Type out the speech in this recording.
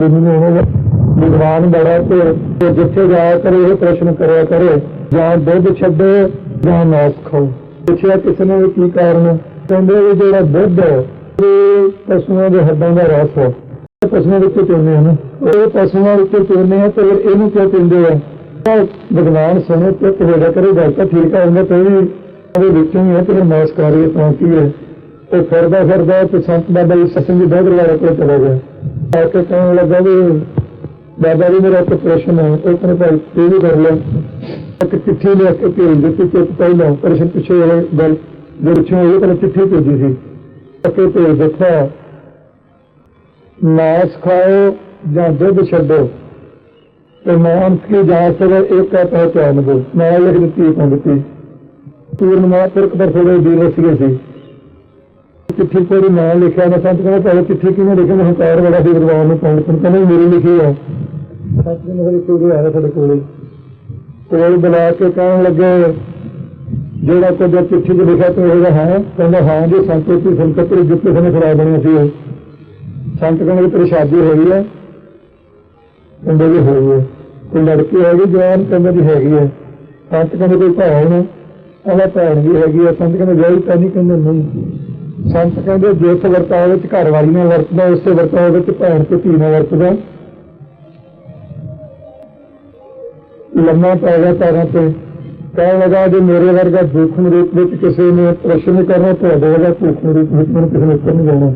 ਵਿਦਵਾਨ ਬੜਾ ਤੇ ਜਿੱਥੇ ਜਾਇਆ ਕਰੇ ਇਹ ਪ੍ਰਸ਼ਨ ਕਰਿਆ ਕਰੇ ਜਾਂ ਦੁੱਧ ਛੱਡੇ ਜਾਂ ਮਾਸ ਖਾਓ। ਪੁੱਛਿਆ ਕਿਸੇ ਨੇ ਕੀ ਕਾਰਨ ਕਹਿੰਦੇ ਵੀ ਜਿਹੜਾ ਦੁੱਧ ਹੈ, ਇਹ ਪਸ਼ੂਆਂ ਦੇ ਹੱਡਾਂ ਦਾ ਰਸ ਹੈ। ਪਸ਼ੂਆਂ ਵਿੱਚ ਪੀਂਦੇ ਹਨ। ਇਹ ਪਸ਼ੂਆਂ ਵਿੱਚ ਪੀਂਦੇ ਆ ਤੇ ਇਹਨੂੰ ਕਿਉਂ ਪੀਂਦੇ ਆ? ਤਾਂ ਵਿਦਵਾਨ ਸੁਣੇ ਤੇ ਤੁਹਾਡਾ ਕਰੇ ਗੱਲ ਤਾਂ ਠੀਕ ਆ ਉਹਨੇ ਤੇ ਉਹਦੇ ਵਿੱਚੋਂ ਹੀ ਹੈ ਕਿ ਮਾਸ ਖਾ ਰਹੀ ਹੈ ਤਾਂ ਕੀ ਹੈ। ਤੇ ਫਿਰਦਾ ਫਿਰਦਾ ਤੇ ਸੰਤ ਬਾਬਾ ਜੀ ਸਤਸੰਗ ਦੀ ਬਹੁਤ ਵਾਰ ਕੋਲ ਚਲਾ ਗਿਆ। ਆ ਕਹਿਣ ਲੱਗਾ ਵੀ ਬਾਬਾ ਜੀ ਮੇਰਾ ਇੱਕ ਪ੍ਰਸ਼ਨ ਹੈ ਉਹ ਕਹਿੰਦੇ ਭਾਈ ਇਹ ਵੀ ਕਰ ਲੈ। ਇੱਕ ਚਿੱਠੀ ਲਿਖ ਕੇ ਭੇਜ ਦਿੱਤੀ ਕਿ ਪਹਿਲਾਂ ਪ੍ਰਸ਼ਨ ਪਿੱਛੇ ਇਹ ਗੱਲ ਦੇ ਵਿੱਚੋਂ ਇਹ ਕਹਿੰਦੇ ਚਿੱਠੀ ਭੇਜੀ ਸੀ। ਅੱਗੇ ਭੇਜ ਦਿੱਤਾ, ਮਾਸ ਖਾਓ ਜਾਂ ਦੁੱਧ ਛੱਡੋ। ਤੇ ਮਾਨ ਕੀ ਜਾ ਸਕੇ ਇੱਕ ਹੈ ਪਹਿਚਾਨ ਦੋ ਮੈਂ ਲਿਖ ਦਿੱਤੀ ਪੰਡਤੀ ਪੂਰਨਮਾ ਤੁਰਕ ਪਰ ਥੋੜੇ ਦੀਨ ਸੀਗੇ ਸੀ। ਚਿੱਠੀ ਕੋਈ ਨਾਂ ਲਿਖਿਆ ਨਾ ਸੰਤ ਕਹਿੰਦਾ ਭਾਵੇਂ ਚਿੱਠੀ ਕਿਵੇਂ ਲਿਖੀ? ਮੈਂ ਹੰਕਾਰ ਬੜਾ ਸੀ ਗੁਰਬਾਨ ਨੂੰ ਪੰਡਤ ਨੂੰ ਕਹਿੰਦਾ ਮੇਰੀ ਲਿਖੀ ਹੈ ਸੱਚ ਨੇ ਮੇਰੇ ਕੋਲ ਆਇਆ ਸਾਡੇ ਕੋਲੇ। ਕੋਲ ਬੁਲਾ ਕੇ ਕਹਿਣ ਲੱਗੇ ਜਿਹੜਾ ਕੋਈ ਚਿੱਠੀ 'ਚ ਲਿਖਿਆ ਤੇ ਉਹਦਾ ਹੈ। ਕਹਿੰਦਾ ਹਾਂ ਜੀ ਸੰਤ ਦੀ ਸੰਕਤ ਦੀ ਜਿੱਤੇ ਸਨੇ ਖੜਾ ਬਣਿਆ ਸੀ। ਸੰਤ ਕਹਿੰਦੇ ਤੇਰੀ ਸ਼ਾਦੀ ਹੋਈ ਹੈ ਕਹਿੰਦੇ ਵੀ ਹੋਈ ਹੈ ਕੋਈ ਲੜਕੀ ਹੈਗੀ ਜਵਾਨ ਕਹਿੰਦੇ ਵੀ ਹੈਗੀ ਹੈ ਸੰਤ ਕਹਿੰਦੇ ਕੋਈ ਭੈਣ ਉਹਦਾ ਭੈਣ ਵੀ ਹੈਗੀ ਹੈ ਸੰਤ ਕਹਿੰਦੇ ਵਿਆਹੀ ਤਾਂ ਨਹੀਂ? ਕਹਿੰਦੇ ਨਹੀਂ। ਸੰਤ ਕਹਿੰਦੇ ਜਿਸ ਵਰਤਾਓ ਵਿੱਚ ਘਰ ਵਾਲੀ ਨਾਲ ਵਰਤਦਾ, ਉਸੇ ਵਰਤਾਓ ਵਿੱਚ ਭੈਣ ਤੇ ਧੀ ਨਾਲ ਵਰਤਦਾ। ਲੰਮਾ ਪੈ ਗਿਆ ਪੈਰਾਂ ਤੇ। ਕਹਿਣ ਲਗਾ, ਜੇ ਮੇਰੇ ਵਰਗਾ ਦੁੱਖ ਰੂਪ ਵਿੱਚ ਕਿਸੇ ਨੇ ਪ੍ਰਸ਼ਨ ਕਰਨਾ, ਤੁਹਾਡੇ ਵਰਗਾ ਭੁੱਖ ਰੂਪ ਵਿੱਚ ਮੈਨੂੰ ਕਿਸੇ ਨੇ ਉੱਪਰ ਨਹੀਂ ਜਾਣਾ